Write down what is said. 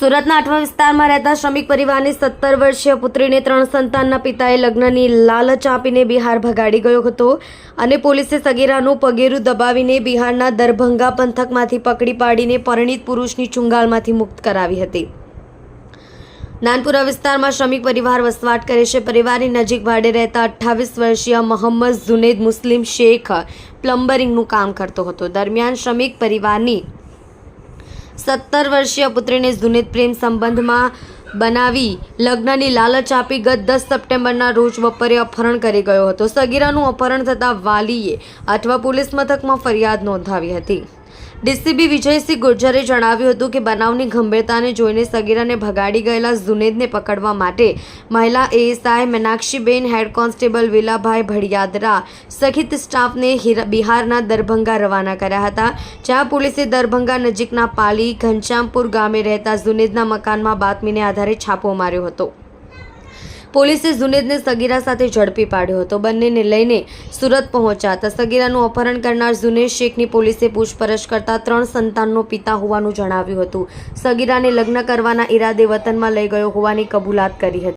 સુરતના આઠવા વિસ્તારમાં રહેતા શ્રમિક પરિવારની સત્તર વર્ષીય પુત્રીને ત્રણ સંતાનના પિતાએ લગ્નની લાલચ આપીને બિહાર ભગાડી ગયો હતો અને પોલીસે સગીરાનું પગેરું દબાવીને બિહારના દરભંગા પંથકમાંથી પકડી પાડીને પરિણીત પુરુષની ચુંગાલમાંથી મુક્ત કરાવી હતી. નાનપુરા વિસ્તારમાં શ્રમિક પરિવાર વસવાટ કરે છે. પરિવારની નજીક ભાડે રહેતા અઠ્ઠાવીસ વર્ષીય મોહમ્મદ જુનેદ મુસ્લિમ શેખ પ્લમ્બરિંગનું કામ કરતો હતો. દરમિયાન શ્રમિક પરિવારની સત્તર વર્ષીય પુત્રીને જુનિત પ્રેમ સંબંધમાં બનાવી લગ્નની લાલચ આપી ગત દસ સપ્ટેમ્બરના રોજ બપોરે અપહરણ કરી ગયો હતો. સગીરાનું અપહરણ થતાં વાલીએ અથવા પોલીસ મથકમાં ફરિયાદ નોંધાવી હતી. ડીસીબી વિજયસિંહ ગુર્જરે જણાવ્યું હતું કે બનાવની ગંભીરતાને જોઈને સગીરાને ભગાડી ગયેલા જુનેદને પકડવા માટે મહિલા ASI Meenakshiben, head constable વિલાભાઈ Bhadiyadara સહિત સ્ટાફને હિરા- બિહારના દરભંગા રવાના કર્યા હતા. જ્યાં પોલીસે દરભંગા નજીકના પાલી, ઘનશ્યામપુર ગામે રહેતા જુનેદના મકાનમાં બાતમીને આધારે છાપો માર્યો હતો. પોલીસે જુનેદને સગીરા સાથે ઝડપી પાડ્યો હતો. બંનેને લઈને સુરત પહોંચ્યા હતા. સગીરાનું અપહરણ કરનાર જુનેદ શેખની પોલીસે પૂછપરછ કરતા ત્રણ સંતાનનો પિતા હોવાનું જણાવ્યું હતું. સગીરાને લગ્ન કરવાના ઈરાદે વતનમાં લઈ ગયો હોવાની કબૂલાત કરી હતી.